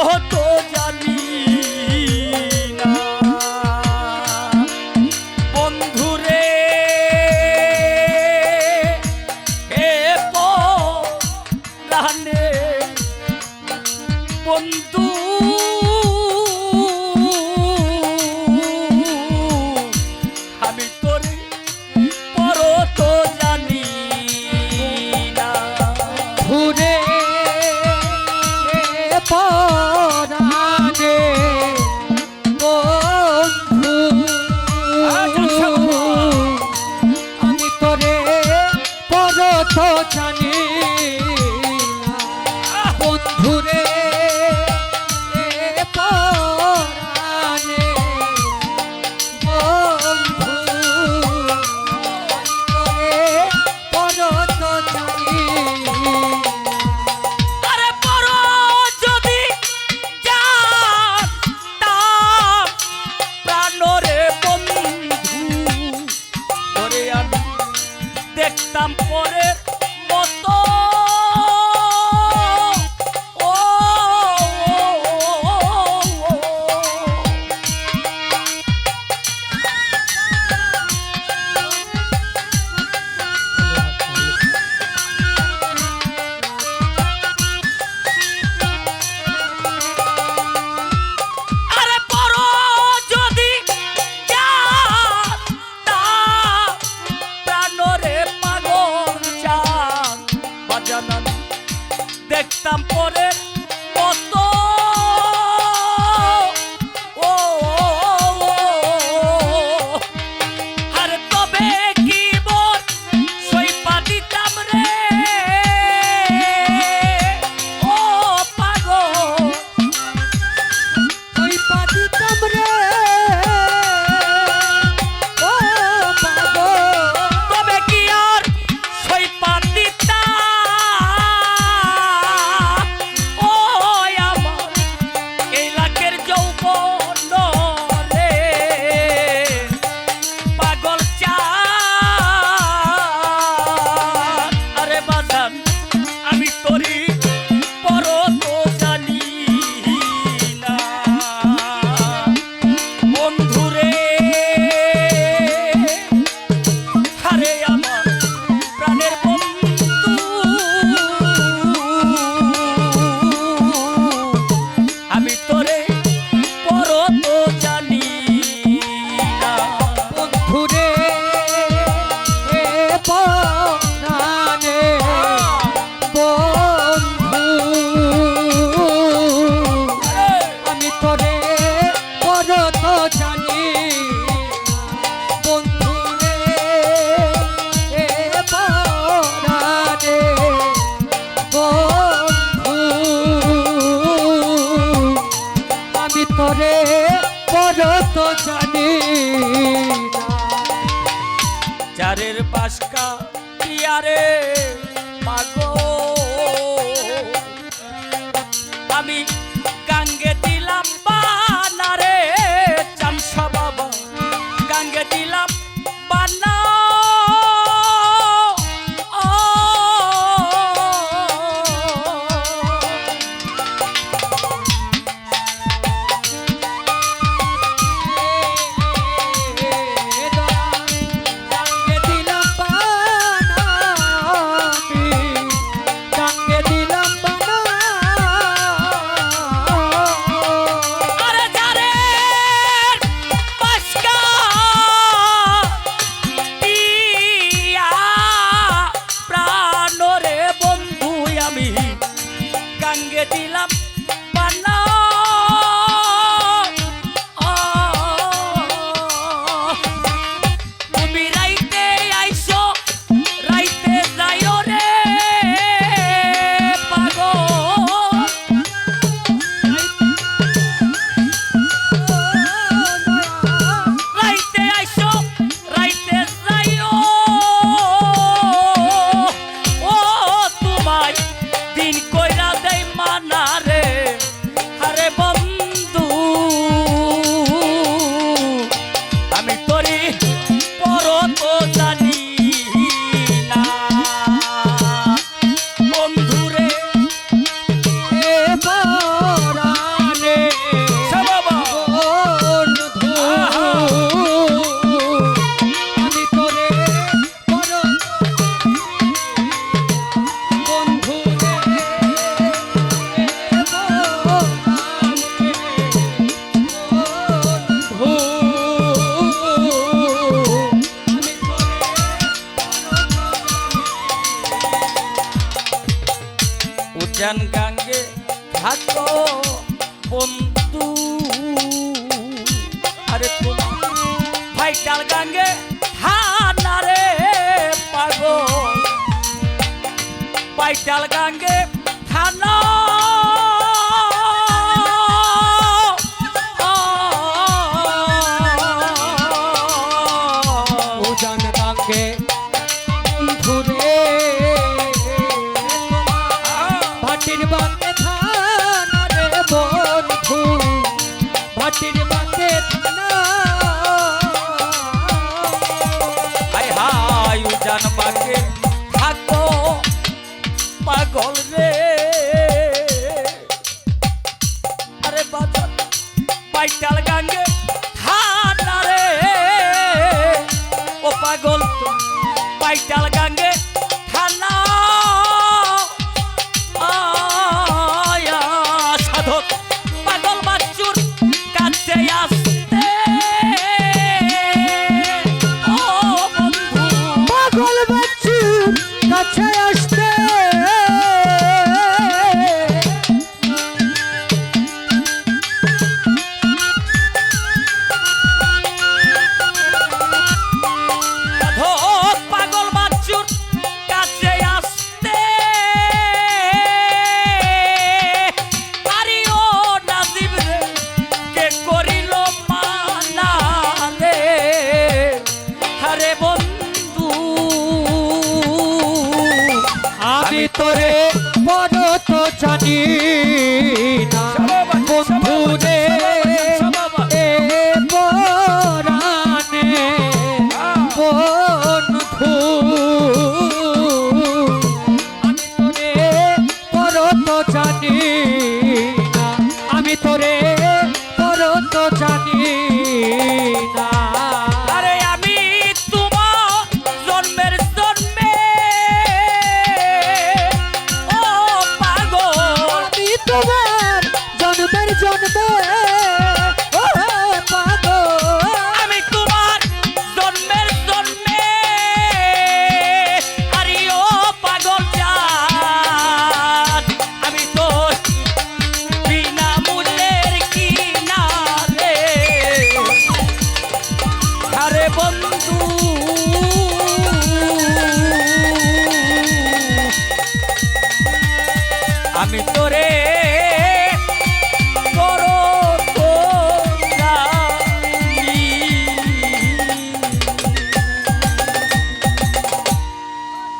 ojo Time. তো জানি চারের পাশকা ইয়ারে মাগো আমি গান গেছিলাম। শ্মশান গাঙ্গে থাকো বন্ধু। আরে ভাই ভাইটাল গাঙ্গে হানারে পাগল। পাইটাল গাঙ্গে পাগল পাইটাল গা জানি না। বন্ধু রে এ পরানে বন্ধু আমি তোরে আমি তোরে